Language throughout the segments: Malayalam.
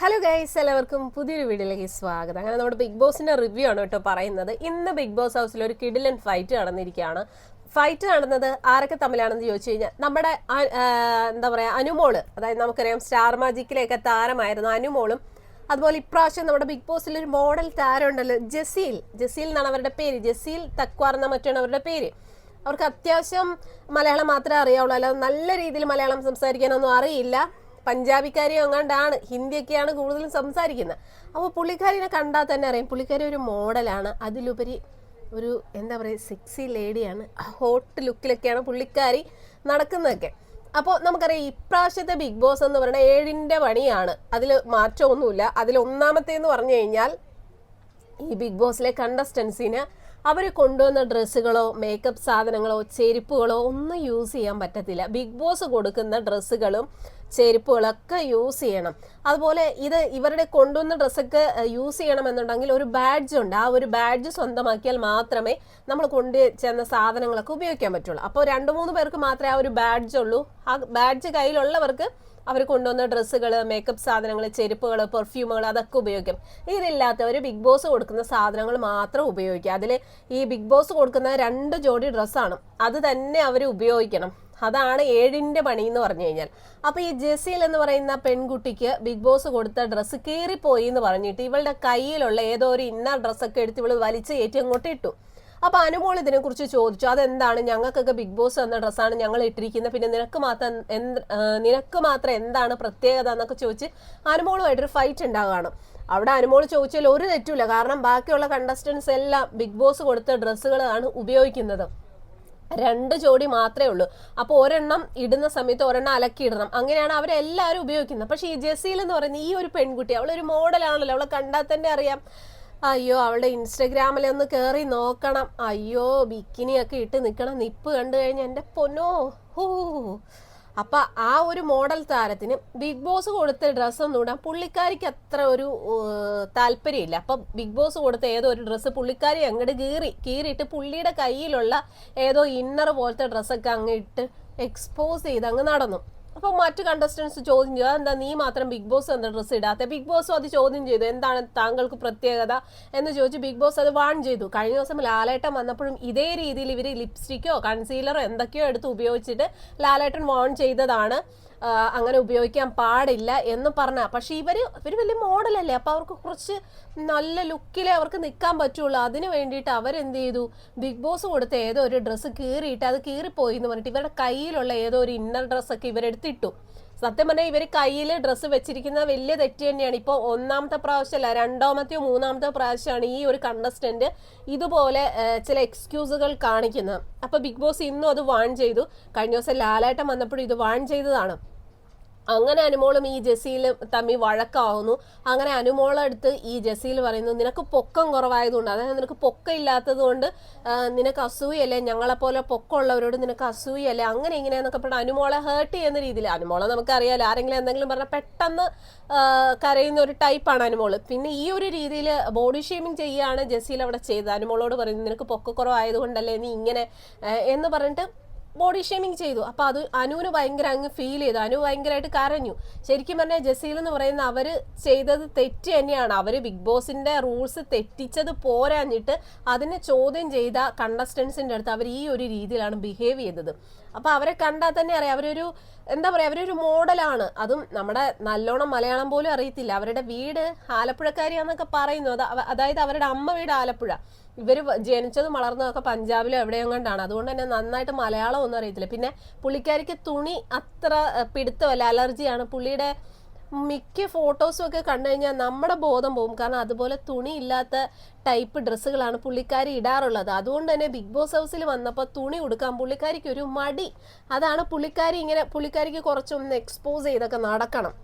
ഹലോ ഗൈസ് എല്ലാവർക്കും പുതിയൊരു വീഡിയോയിലേക്ക് സ്വാഗതം. അങ്ങനെ നമ്മുടെ ബിഗ് ബോസിന്റെ റിവ്യൂ ആണ് കേട്ടോ പറയുന്നത്. ഇന്ന് ബിഗ് ബോസ് ഹൗസിൽ ഒരു കിഡിലൻ ഫൈറ്റ് നടന്നിരിക്കുകയാണ്. ഫൈറ്റ് നടന്നത് ആരൊക്കെ തമ്മിലാണെന്ന് ചോദിച്ചു കഴിഞ്ഞാൽ നമ്മുടെ എന്താ പറയാ അനുമോൾ. അതായത് നമുക്കറിയാം സ്റ്റാർ മാജിക്കിലെയൊക്കെ താരമായിരുന്നു അനുമോളും. അതുപോലെ ഇപ്രാവശ്യം നമ്മുടെ ബിഗ് ബോസിൽ ഒരു മോഡൽ താരം ഉണ്ടല്ലോ ജസീൽ. ജസീൽ എന്നാണ് അവരുടെ പേര്. ജസീൽ തക്വാർ എന്ന മറ്റാണ് അവരുടെ പേര്. അവർക്ക് അത്യാവശ്യം മലയാളം മാത്രമേ അറിയാവുള്ളൂ. അല്ലാതെ നല്ല രീതിയിൽ മലയാളം സംസാരിക്കാനൊന്നും അറിയില്ല. പഞ്ചാബിക്കാരി എങ്ങാണ്ടാണ് ഹിന്ദിയൊക്കെയാണ് കൂടുതലും സംസാരിക്കുന്നത്. അപ്പോൾ പുള്ളിക്കാരിനെ കണ്ടാൽ തന്നെ അറിയാം. പുള്ളിക്കാരി ഒരു മോഡലാണ്. അതിലുപരി ഒരു എന്താ പറയുക സെക്സി ലേഡിയാണ് ഹോട്ട് ലുക്കിലൊക്കെയാണ് പുള്ളിക്കാരി നടക്കുന്നതൊക്കെ. അപ്പോൾ നമുക്കറിയാം ഇപ്രാവശ്യത്തെ ബിഗ് ബോസ് എന്ന് പറയുന്നത് ഏഴിന്റെ പണിയാണ്. അതിൽ മാറ്റമൊന്നുമില്ല. അതിൽ ഒന്നാമത്തേന്ന് പറഞ്ഞു കഴിഞ്ഞാൽ ഈ ബിഗ് ബോസിലെ കണ്ടസ്റ്റൻസിന് അവർ കൊണ്ടുവന്ന ഡ്രസ്സുകളോ മേക്കപ്പ് സാധനങ്ങളോ ചെരുപ്പുകളോ ഒന്നും യൂസ് ചെയ്യാൻ പറ്റത്തില്ല. ബിഗ് ബോസ് കൊടുക്കുന്ന ഡ്രസ്സുകളും ചെരുപ്പുകളൊക്കെ യൂസ് ചെയ്യണം. അതുപോലെ ഇത് ഇവരുടെ കൊണ്ടുവന്ന ഡ്രസ്സൊക്കെ യൂസ് ചെയ്യണമെന്നുണ്ടെങ്കിൽ ഒരു ബാഡ്ജ് ഉണ്ട്. ആ ഒരു ബാഡ്ജ് സ്വന്തമാക്കിയാൽ മാത്രമേ നമ്മൾ കൊണ്ടു ചെന്ന സാധനങ്ങളൊക്കെ ഉപയോഗിക്കാൻ പറ്റുള്ളൂ. അപ്പോൾ രണ്ട് മൂന്ന് പേർക്ക് മാത്രമേ ആ ഒരു ബാഡ്ജ് ഉള്ളൂ. ആ ബാഡ്ജ് കയ്യിലുള്ളവർക്ക് അവർ കൊണ്ടുവന്ന ഡ്രസ്സുകൾ മേക്കപ്പ് സാധനങ്ങൾ ചെരുപ്പുകൾ പെർഫ്യൂമുകൾ അതൊക്കെ ഉപയോഗിക്കും. ഇതില്ലാത്തവർ ബിഗ് ബോസ് കൊടുക്കുന്ന സാധനങ്ങൾ മാത്രം ഉപയോഗിക്കുക. അതിൽ ഈ ബിഗ് ബോസ് കൊടുക്കുന്ന രണ്ട് ജോഡി ഡ്രസ്സാണ്. അത് തന്നെ അവർ ഉപയോഗിക്കണം. അതാണ് ഏഴിന്റെ പണി എന്ന് പറഞ്ഞു കഴിഞ്ഞാൽ. അപ്പോൾ ഈ ജെസീൽ എന്ന് പറയുന്ന പെൺകുട്ടിക്ക് ബിഗ് ബോസ് കൊടുത്ത ഡ്രസ്സ് കീറിപ്പോയി എന്ന് പറഞ്ഞിട്ട് ഇവളുടെ കയ്യിലുള്ള ഏതോ ഒരു ഇന്നർ ഡ്രസ്സൊക്കെ എടുത്ത് ഇവൾ വലിച്ച് കയറ്റി അങ്ങോട്ട് ഇട്ടു. അപ്പൊ അനുമോൾ ഇതിനെക്കുറിച്ച് ചോദിച്ചു അതെന്താണ്? ഞങ്ങൾക്കൊക്കെ ബിഗ് ബോസ് എന്ന ഡ്രസ്സാണ് ഞങ്ങൾ ഇട്ടിരിക്കുന്നത്. പിന്നെ നിനക്ക് മാത്രം എന്ത് നിനക്ക് മാത്രം എന്താണ് പ്രത്യേകത? എന്നൊക്കെ ചോദിച്ച് അനുമോളുമായിട്ടൊരു ഫൈറ്റ് ഉണ്ടാകുകയാണ് അവിടെ അനുമോൾ ചോദിച്ചാൽ ഒരു തെറ്റുമില്ല. കാരണം ബാക്കിയുള്ള കണ്ടസ്റ്റൻസ് എല്ലാം ബിഗ് ബോസ് കൊടുത്ത ഡ്രസ്സുകളാണ് ഉപയോഗിക്കുന്നത്. രണ്ട് ജോഡി മാത്രമേ ഉള്ളൂ. അപ്പോൾ ഒരെണ്ണം ഇടുന്ന സമയത്ത് ഒരെണ്ണം അലക്കി ഇടണം. അങ്ങനെയാണ് അവരെല്ലാവരും ഉപയോഗിക്കുന്നത്. പക്ഷേ ഈ ജസീൽ എന്ന് പറയുന്ന ഈ ഒരു പെൺകുട്ടി അവളൊരു മോഡലാണല്ലോ. അവളെ കണ്ടാൽ തന്നെ അറിയാം. അയ്യോ അവളുടെ ഇൻസ്റ്റഗ്രാമിൽ ഒന്ന് കയറി നോക്കണം. അയ്യോ ബിക്കിനിയൊക്കെ ഇട്ട് നിൽക്കണം. നിപ്പ് കണ്ടു കഴിഞ്ഞാൽ എന്റെ പൊന്നോ. ഹൂ. അപ്പൊ ആ ഒരു മോഡൽ താരത്തിന് ബിഗ് ബോസ് കൊടുത്ത ഡ്രസ്സ് ഒന്നും ഇടാൻ പുള്ളിക്കാരിക്ക് അത്ര ഒരു താല്പര്യമില്ല. അപ്പൊ ബിഗ് ബോസ് കൊടുത്ത ഏതോ ഒരു ഡ്രസ്സ് പുള്ളിക്കാരി അങ്ങോട്ട് കീറി കീറിയിട്ട് പുള്ളിയുടെ കയ്യിലുള്ള ഏതോ ഇന്നർ പോലത്തെ ഡ്രസ്സൊക്കെ അങ്ങ് ഇട്ട് എക്സ്പോസ് ചെയ്ത് അങ്ങ് നടന്നു. അപ്പൊ മറ്റു കണ്ടസ്റ്റൻസ് ചോദ്യം ചെയ്തു. എന്താ നീ മാത്രം ബിഗ് ബോസ് എന്ന ഡ്രസ്സ് ഇടാത്ത? ബിഗ് ബോസും അത് ചോദ്യം ചെയ്തു. എന്താണ് താങ്കൾക്ക് പ്രത്യേകത എന്ന് ചോദിച്ച് ബിഗ് ബോസ് അത് വാൺ ചെയ്തു. കഴിഞ്ഞ ദിവസം ലാലേട്ടൻ വന്നപ്പോഴും ഇതേ രീതിയിൽ ഇവർ ലിപ്സ്റ്റിക്കോ കൺസീലറോ എന്തൊക്കെയോ എടുത്ത് ഉപയോഗിച്ചിട്ട് ലാലേട്ടൻ വാൺ ചെയ്തതാണ്. അങ്ങനെ ഉപയോഗിക്കാൻ പാടില്ല എന്ന് പറഞ്ഞ. പക്ഷെ ഇവർ ഇവർ വലിയ മോഡലല്ലേ. അപ്പൊ അവർക്ക് കുറച്ച് നല്ല ലുക്കിൽ അവർക്ക് നിൽക്കാൻ പറ്റുള്ളൂ. അതിന് വേണ്ടിയിട്ട് അവരെന്ത് ചെയ്തു ബിഗ് ബോസ് കൊടുത്ത ഏതോ ഒരു ഡ്രസ്സ് കീറിയിട്ട് അത് കീറിപ്പോയി എന്ന് പറഞ്ഞിട്ട് ഇവരുടെ കയ്യിലുള്ള ഏതോ ഒരു ഇന്നർ ഡ്രസ്സൊക്കെ ഇവരെടുത്തിട്ടു. സത്യം പറഞ്ഞാൽ ഇവർ കയ്യിൽ ഡ്രസ്സ് വെച്ചിരിക്കുന്ന വലിയ തെറ്റ് തന്നെയാണ്. ഇപ്പോൾ ഒന്നാമത്തെ പ്രാവശ്യമല്ല രണ്ടാമത്തെയോ മൂന്നാമത്തെ പ്രാവശ്യമാണ് ഈ ഒരു കണ്ടസ്റ്റന്റ് ഇതുപോലെ ചില എക്സ്ക്യൂസുകൾ കാണിക്കുന്നത്. അപ്പോൾ ബിഗ് ബോസ് ഇന്നും അത് വാൺ ചെയ്തു. കഴിഞ്ഞ ദിവസം ലാലേട്ടം വന്നപ്പോഴും ഇത് വാൺ ചെയ്തതാണ്. അങ്ങനെ അനുമോളും ഈ ജസീലും തമ്മിൽ വഴക്കാവുന്നു. അങ്ങനെ അനുമോളടുത്ത് ഈ ജസീൽ പറയുന്നു നിനക്ക് പൊക്കം കുറവായതുകൊണ്ട് അതായത് നിനക്ക് പൊക്കം ഇല്ലാത്തത് കൊണ്ട് നിനക്ക് അസൂയല്ലേ ഞങ്ങളെപ്പോലെ പൊക്കമുള്ളവരോട് നിനക്ക് അസൂയല്ലേ അങ്ങനെ ഇങ്ങനെയെന്നൊക്കെ പറഞ്ഞാൽ അനുമോളെ ഹേർട്ട് ചെയ്യുന്ന രീതിയിൽ അനുമോളെ നമുക്കറിയാലോ ആരെങ്കിലും എന്തെങ്കിലും പറഞ്ഞാൽ പെട്ടെന്ന് കരയുന്ന ഒരു ടൈപ്പാണ് അനുമോൾ. പിന്നെ ഈ ഒരു രീതിയിൽ ബോഡി ഷേമിങ് ചെയ്യുകയാണ് ജസീൽ അവിടെ ചെയ്തത്. അനുമോളോട് പറയുന്നു നിനക്ക് പൊക്കക്കുറവായതുകൊണ്ടല്ലേ നീ ഇങ്ങനെ എന്ന് പറഞ്ഞിട്ട് ബോഡി ഷേമിങ് ചെയ്തു. അപ്പൊ അത് അനുവിന് ഭയങ്കര അങ്ങ് ഫീൽ ചെയ്തു. അനു ഭയങ്കരമായിട്ട് കരഞ്ഞു. ശരിക്കും പറഞ്ഞാൽ ജസീൽ എന്ന് പറയുന്ന അവർ ചെയ്തത് തെറ്റ് തന്നെയാണ്. അവർ ബിഗ് ബോസിന്റെ റൂൾസ് തെറ്റിച്ചത് പോരാഞ്ഞിട്ട് അതിനെ ചോദ്യം ചെയ്ത കണ്ടസ്റ്റൻസിന്റെ അടുത്ത് അവർ ഈ ഒരു രീതിയിലാണ് ബിഹേവ് ചെയ്തത്. അപ്പൊ അവരെ കണ്ടാൽ തന്നെ അറിയാം. അവരൊരു എന്താ പറയാ അവരൊരു മോഡലാണ്. അതും നമ്മുടെ നല്ലോണം മലയാളം പോലും അറിയത്തില്ല. അവരുടെ വീട് ആലപ്പുഴക്കാരിയാന്നൊക്കെ പറയുന്നു. അത് അതായത് അവരുടെ അമ്മ വീട് ആലപ്പുഴ. ഇവർ ജനിച്ചതും വളർന്നതൊക്കെ പഞ്ചാബിലോ എവിടെയും കണ്ടാണ്. അതുകൊണ്ട് തന്നെ നന്നായിട്ട് മലയാളം ഒന്നും അറിയത്തില്ല. പിന്നെ പുള്ളിക്കാരിക്ക് തുണി അത്ര പിടുത്തമല്ല. അലർജിയാണ്. പുള്ളിയുടെ മിക്ക ഫോട്ടോസും ഒക്കെ കണ്ടു കഴിഞ്ഞാൽ നമ്മുടെ ബോധം പോകും കാരണം അതുപോലെ തുണി ഇല്ലാത്ത ടൈപ്പ് ഡ്രസ്സുകളാണ് പുള്ളിക്കാരി ഇടാറുള്ളത്. അതുകൊണ്ട് തന്നെ ബിഗ് ബോസ് ഹൗസിൽ വന്നപ്പോൾ തുണി ഉടുക്കാൻ പുള്ളിക്കാരിക്ക് ഒരു മടി. അതാണ് പുള്ളിക്കാരി ഇങ്ങനെ പുള്ളിക്കാരിക്ക് കുറച്ചൊന്ന് എക്സ്പോസ് ചെയ്തൊക്കെ നടക്കണം.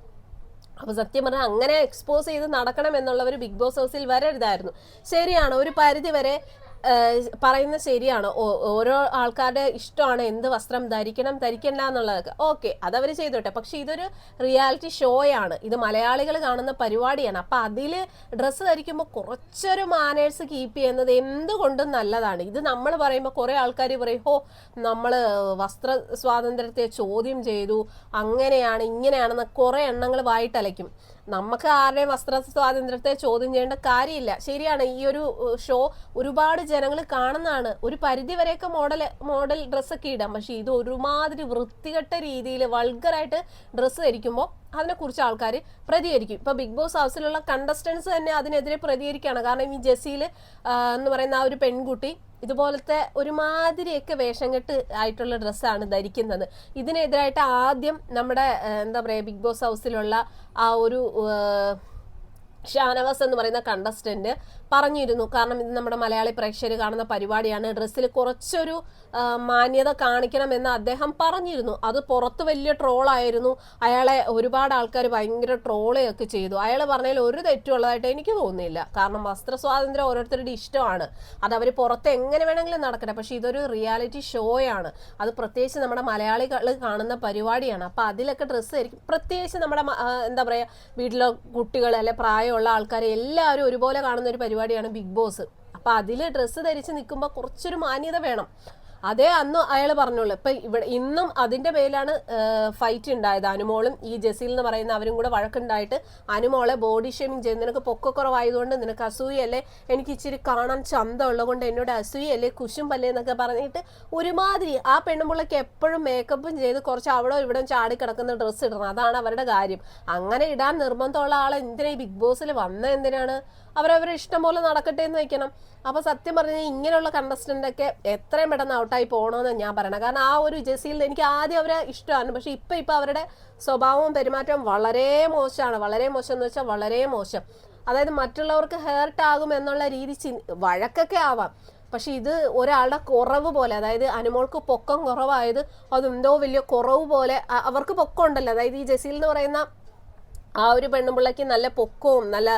അപ്പൊ സത്യം പറഞ്ഞാൽ അങ്ങനെ എക്സ്പോസ് ചെയ്ത് നടക്കണം എന്നുള്ളവർ ബിഗ് ബോസ് ഹൗസിൽ വരരുതായിരുന്നു. ശരിയാണ് ഒരു പരിധി വരെ പറയുന്നത് ശരിയാണ്. ഓരോ ആൾക്കാരുടെ ഇഷ്ടമാണ്. എന്ത് വസ്ത്രം ധരിക്കണം ധരിക്കണ്ട എന്നുള്ളതൊക്കെ. ഓക്കെ അതവർ ചെയ്തോട്ടെ. പക്ഷെ ഇതൊരു റിയാലിറ്റി ഷോയാണ്. ഇത് മലയാളികൾ കാണുന്ന പരിപാടിയാണ്. അപ്പൊ അതിൽ ഡ്രസ്സ് ധരിക്കുമ്പോൾ കുറച്ചൊരു മാനേഴ്സ് കീപ്പ് ചെയ്യുന്നത് എന്തുകൊണ്ടും നല്ലതാണ്. ഇത് നമ്മൾ പറയുമ്പോൾ കുറെ ആൾക്കാർ പറയും ഹോ നമ്മൾ വസ്ത്ര സ്വാതന്ത്ര്യത്തെ ചോദ്യം ചെയ്തു അങ്ങനെയാണ് ഇങ്ങനെയാണെന്ന് കുറെ എണ്ണങ്ങൾ വായിട്ടലയ്ക്കും. നമുക്ക് ആരുടെയും വസ്ത്ര സ്വാതന്ത്ര്യത്തെ ചോദ്യം ചെയ്യേണ്ട കാര്യമില്ല. ശരിയാണ് ഈ ഒരു ഷോ ഒരുപാട് ജനങ്ങൾ കാണുന്നതാണ്. ഒരു പരിധി വരെയൊക്കെ മോഡൽ മോഡൽ ഡ്രസ്സൊക്കെ ഇടാം. പക്ഷെ ഇത് ഒരുമാതിരി വൃത്തികെട്ട രീതിയിൽ വൾഗറായിട്ട് ഡ്രസ്സ് ധരിക്കുമ്പോൾ അതിനെക്കുറിച്ച് ആൾക്കാർ പ്രതികരിക്കും. ഇപ്പൊ ബിഗ് ബോസ് ഹൗസിലുള്ള കണ്ടസ്റ്റൻസ് തന്നെ അതിനെതിരെ പ്രതികരിക്കുകയാണ്. കാരണം ഈ ജെസ്സിയിൽ എന്ന് പറയുന്ന ആ ഒരു പെൺകുട്ടി ഇതുപോലത്തെ ഒരുമാതിരിയൊക്കെ വേഷം കെട്ട് ആയിട്ടുള്ള ഡ്രസ്സാണ് ധരിക്കുന്നത്. ഇതിനെതിരായിട്ട് ആദ്യം നമ്മുടെ എന്താ പറയുക ബിഗ് ബോസ് ഹൗസിലുള്ള ആ ഒരു ഷാനവാസ് എന്ന് പറയുന്ന കണ്ടസ്റ്റന്റ് പറഞ്ഞിരുന്നു. കാരണം ഇത് നമ്മുടെ മലയാളി പ്രേക്ഷകർ കാണുന്ന പരിപാടിയാണ്. ഡ്രസ്സിൽ കുറച്ചൊരു മാന്യത കാണിക്കണമെന്ന് അദ്ദേഹം പറഞ്ഞിരുന്നു. അത് പുറത്ത് വലിയ ട്രോളായിരുന്നു അയാളെ ഒരുപാട് ആൾക്കാർ ഭയങ്കര ട്രോളൊക്കെ ചെയ്തു. അയാൾ പറഞ്ഞതിൽ ഒരു തെറ്റുള്ളതായിട്ട് എനിക്ക് തോന്നുന്നില്ല. കാരണം വസ്ത്ര സ്വാതന്ത്ര്യം ഓരോരുത്തരുടെ ഇഷ്ടമാണ്. അത് അവർ പുറത്ത് എങ്ങനെ വേണമെങ്കിലും നടക്കട്ടെ. പക്ഷെ ഇതൊരു റിയാലിറ്റി ഷോയാണ് അത് പ്രത്യേകിച്ച് നമ്മുടെ മലയാളികൾ കാണുന്ന പരിപാടിയാണ്. അപ്പോൾ അതിലൊക്കെ ഡ്രസ്സ് ആയിരിക്കും. പ്രത്യേകിച്ച് നമ്മുടെ എന്താ പറയുക വീട്ടിലെ കുട്ടികൾ അല്ലെ പ്രായമുള്ള ആൾക്കാരെ എല്ലാവരും ഒരുപോലെ കാണുന്ന ഒരു പരിപാടിയാണ് ബിഗ് ബോസ്. അപ്പോൾ അതിൽ ഡ്രസ്സ് ധരിച്ച് നിൽക്കുമ്പോൾ കുറച്ചൊരു മാന്യത വേണം. അതേ അന്ന് അയാൾ പറഞ്ഞോളൂ ഇപ്പൊ ഇവിടെ ഇന്നും അതിന്റെ പേരിലാണ് ഫൈറ്റ് ഉണ്ടായത്. അനുമോളും ഈ ജസീൽ എന്ന് പറയുന്ന അവരും കൂടെ വഴക്കുണ്ടായിട്ട് അനുമോളെ ബോഡി ഷേമിങ് ചെയ്ത് നിനക്ക് പൊക്കക്കുറവായതുകൊണ്ട് നിനക്ക് അസൂയല്ലേ എനിക്ക് ഇച്ചിരി കാണാൻ ചന്തം ഉള്ളതുകൊണ്ട് എന്നോട് അസൂയല്ലേ കുശും പല്ലേ എന്നൊക്കെ പറഞ്ഞിട്ട് ഒരുമാതിരി ആ പെണ്ണുമ്പിള്ളക്ക് എപ്പോഴും മേക്കപ്പും ചെയ്ത് കുറച്ച് അവിടെ ഇവിടെ ചാടി കിടക്കുന്ന ഡ്രസ്സ് ഇടണം. അതാണ് അവരുടെ കാര്യം. അങ്ങനെ ഇടാൻ നിർബന്ധമുള്ള ആൾ എന്തിനാ ഈ ബിഗ് ബോസിൽ വന്ന എന്തിനാണ്? അവരവരെ ഇഷ്ടം പോലെ നടക്കട്ടെ എന്ന് വെക്കണം. അപ്പൊ സത്യം പറഞ്ഞാൽ ഇങ്ങനെയുള്ള കണ്ടസ്റ്റന്റ് ഒക്കെ എത്രയും പെട്ടെന്ന് ഔട്ടായി പോകണമെന്ന് ഞാൻ പറയണം. കാരണം ആ ഒരു ജസീൽ എനിക്ക് ആദ്യം അവരെ ഇഷ്ടമാണ്. പക്ഷെ ഇപ്പൊ ഇപ്പൊ അവരുടെ സ്വഭാവവും പെരുമാറ്റവും വളരെ മോശമാണ്. വളരെ മോശം എന്ന് വെച്ചാൽ വളരെ മോശം. അതായത് മറ്റുള്ളവർക്ക് ഹേർട്ട് ആകും എന്നുള്ള രീതി വഴക്കൊക്കെ ആവാം. പക്ഷെ ഇത് ഒരാളുടെ കുറവ് പോലെ അതായത് അനുമോൾക്ക് പൊക്കം കുറവായത് അതെന്തോ വലിയ കുറവ് പോലെ അവർക്ക് പൊക്കം ഉണ്ടല്ലോ. അതായത് ഈ ജസീൽ എന്ന് പറയുന്ന ആ ഒരു പെണ്ണുപിള്ളയ്ക്ക് നല്ല പൊക്കവും നല്ല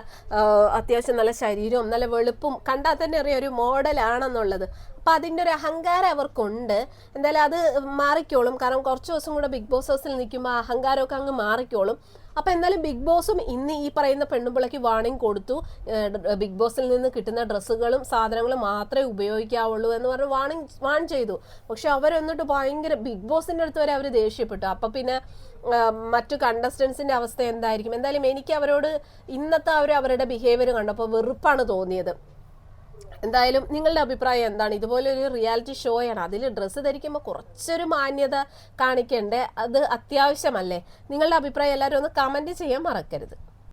അത്യാവശ്യം നല്ല ശരീരവും നല്ല വെളുപ്പും കണ്ടാൽ തന്നെ അറിയാം ഒരു മോഡലാണെന്നുള്ളത്. അപ്പം അതിന്റെ ഒരു അഹങ്കാരം അവർക്കുണ്ട്. എന്തായാലും അത് മാറിക്കോളും. കാരണം കുറച്ച് ദിവസം കൂടെ ബിഗ് ബോസ് ഹൗസിൽ നിൽക്കുമ്പോൾ അഹങ്കാരമൊക്കെ അങ്ങ് മാറിക്കോളും. അപ്പൊ എന്നാലും ബിഗ് ബോസും ഇന്ന് ഈ പറയുന്ന പെണ്ണുപിള്ളയ്ക്ക് വാണിംഗ് കൊടുത്തു. ബിഗ് ബോസിൽ നിന്ന് കിട്ടുന്ന ഡ്രസ്സുകളും സാധനങ്ങളും മാത്രമേ ഉപയോഗിക്കാവുള്ളൂ എന്ന് പറഞ്ഞ് വാണിംഗ് വാൺ ചെയ്തു. പക്ഷെ അവരെന്നിട്ട് ഭയങ്കര ബിഗ് ബോസിന്റെ അടുത്ത് വരെ അവർ ദേഷ്യപ്പെട്ടു. അപ്പൊ പിന്നെ മറ്റു കണ്ടസ്റ്റൻസിന്റെ അവസ്ഥ എന്തായിരിക്കും? എന്തായാലും എനിക്ക് അവരോട് ഇന്നത്തെ അവർ അവരുടെ ബിഹേവിയർ കണ്ടപ്പോൾ വെറുപ്പാണ് തോന്നിയത്. എന്തായാലും നിങ്ങളുടെ അഭിപ്രായം എന്താണ്? ഇതുപോലെ ഒരു റിയാലിറ്റി ഷോയാണ് അതിൽ ഡ്രസ്സ് ധരിക്കുമ്പോൾ കുറച്ചൊരു മാന്യത കാണിക്കണ്ടേ? അത് അത്യാവശ്യമല്ലേ? നിങ്ങളുടെ അഭിപ്രായം എല്ലാവരും ഒന്ന് കമന്റ് ചെയ്യാൻ മറക്കരുത്.